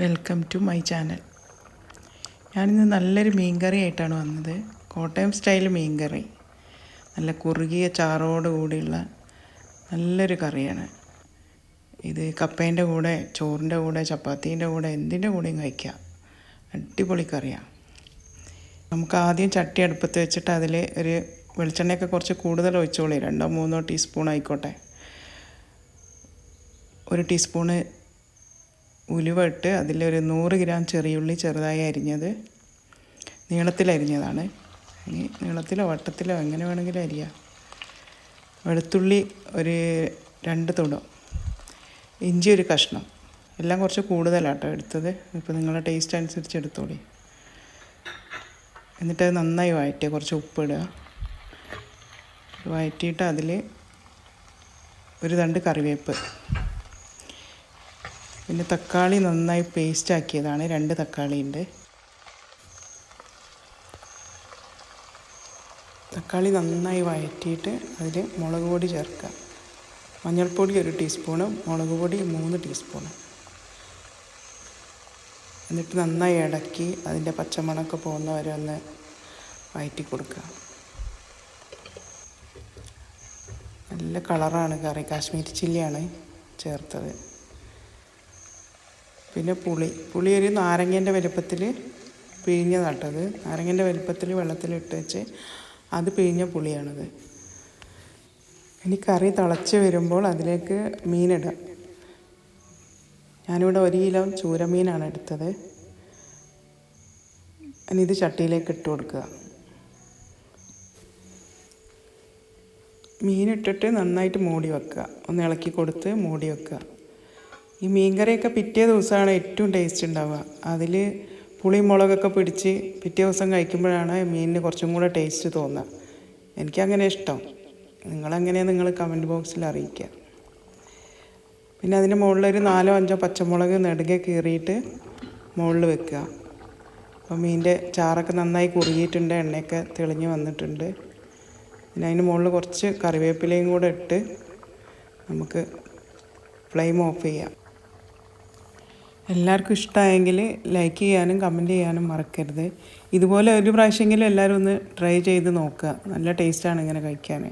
Welcome to my channel ഞാനിന്ന് നല്ലൊരു മീൻകറി ആയിട്ടാണ് വന്നത്. കോട്ടയം സ്റ്റൈൽ മീൻ കറി നല്ല കുറുകിയ ചാറോട് കൂടിയുള്ള നല്ലൊരു കറിയാണ്. ഇത് കപ്പേന്റെ കൂടെ ചോറിന്റെ കൂടെ ചപ്പാത്തീന്റെ കൂടെ എന്തിന്റെ കൂടെയും കഴിക്കാം. അടിപൊളി കറിയാണ് നമുക്ക് ആദ്യം ചട്ടി അടുപ്പത്ത് വെച്ചിട്ട് അതിൽ ഒരു വെളിച്ചെണ്ണയൊക്കെ കുറച്ച് കൂടുതൽ ഒഴിച്ചോളി. രണ്ടോ മൂന്നോ ടീസ്പൂൺ ആയിക്കോട്ടെ. ഒരു ടീസ്പൂണ് ഉലുവ ഇട്ട് അതിലൊരു നൂറ് ഗ്രാം ചെറിയുള്ളി ചെറുതായി അരിഞ്ഞത് നീളത്തിലരിഞ്ഞതാണ് ഇനി നീളത്തിലോ വട്ടത്തിലോ എങ്ങനെ വേണമെങ്കിലും അരിയാം. വെളുത്തുള്ളി ഒരു രണ്ട് തുടം. ഇഞ്ചി ഒരു കഷ്ണം. എല്ലാം കുറച്ച് കൂടുതലാട്ടോ എടുത്തത്. ഇപ്പോൾ നിങ്ങളുടെ ടേസ്റ്റ് അനുസരിച്ച് എടുത്തോളി. എന്നിട്ട് അത് നന്നായി വഴറ്റുക കുറച്ച് ഉപ്പിടുക. വഴറ്റിയിട്ട് അതിൽ ഒരു തണ്ട് കറിവേപ്പ്. പിന്നെ തക്കാളി നന്നായി പേസ്റ്റ് ആക്കിയതാണ്. രണ്ട് തക്കാളി ഉണ്ട് തക്കാളി നന്നായി വഴറ്റിയിട്ട് അതിൽ മുളക് പൊടി ചേർക്കുക. മഞ്ഞൾപ്പൊടി ഒരു ടീസ്പൂണ് മുളക് പൊടി മൂന്ന് ടീസ്പൂണ് എന്നിട്ട് നന്നായി ഇളക്കി അതിന്റെ പച്ചമണമൊക്കെ പോകുന്ന വരെ ഒന്ന് വഴറ്റി കൊടുക്കുക. നല്ല കളറാണ് കറി. കാശ്മീരി ചില്ലിയാണ് ചേർത്തത്. പിന്നെ പുളി. പുളി ഒരു നാരങ്ങേന്റെ വലുപ്പത്തിൽ പിഴിഞ്ഞ നട്ടത്. നാരങ്ങേന്റെ വലുപ്പത്തിൽ വെള്ളത്തിലിട്ട് വെച്ച് അത് പിഴിഞ്ഞ പുളിയാണത്. ഇനി കറി തിളച്ച് വരുമ്പോൾ അതിലേക്ക് മീനിടാം. ഞാനിവിടെ ഒരു കിലോ ചൂരമീനാണ് എടുത്തത്. ഇനി ഇത് ചട്ടിയിലേക്ക് ഇട്ട് കൊടുക്കുക. മീനിട്ടിട്ട് നന്നായിട്ട് മൂടി വെക്കുക. ഒന്ന് ഇളക്കി കൊടുത്ത് മൂടി വെക്കുക. ഈ മീൻകറിയൊക്കെ പിറ്റേ ദിവസമാണ് ഏറ്റവും ടേസ്റ്റ് ഉണ്ടാവുക. അതിൽ പുളി മുളകൊക്കെ പിടിച്ച് പിറ്റേ ദിവസം കഴിക്കുമ്പോഴാണ് മീനിന് കുറച്ചും കൂടെ ടേസ്റ്റ് തോന്നുക. എനിക്കങ്ങനെ ഇഷ്ടം. നിങ്ങളെങ്ങനെയാണ് നിങ്ങൾ കമന്റ് ബോക്സിൽ അറിയിക്കുക. പിന്നെ അതിന്റെ മുകളിലൊരു നാലോ അഞ്ചോ പച്ചമുളക് നെടുകെ കീറിയിട്ട് മുകളിൽ വെക്കുക. അപ്പോൾ മീനിന്റെ ചാറൊക്കെ നന്നായി കുറുകിയിട്ടുണ്ട് എണ്ണയൊക്കെ തെളിഞ്ഞ് വന്നിട്ടുണ്ട്. പിന്നെ അതിന് മുകളിൽ കുറച്ച് കറിവേപ്പിലയും കൂടെ ഇട്ട് നമുക്ക് ഫ്ലെയിം ഓഫ് ചെയ്യാം. എല്ലാവർക്കും ഇഷ്ടമായെങ്കിൽ ലൈക്ക് ചെയ്യാനും കമന്റ് ചെയ്യാനും മറക്കരുത്. ഇതുപോലെ ഒരു പ്രാവശ്യമെങ്കിലും എല്ലാവരും ഒന്ന് ട്രൈ ചെയ്ത് നോക്കുക. നല്ല ടേസ്റ്റാണ് ഇങ്ങനെ കഴിക്കാൻ.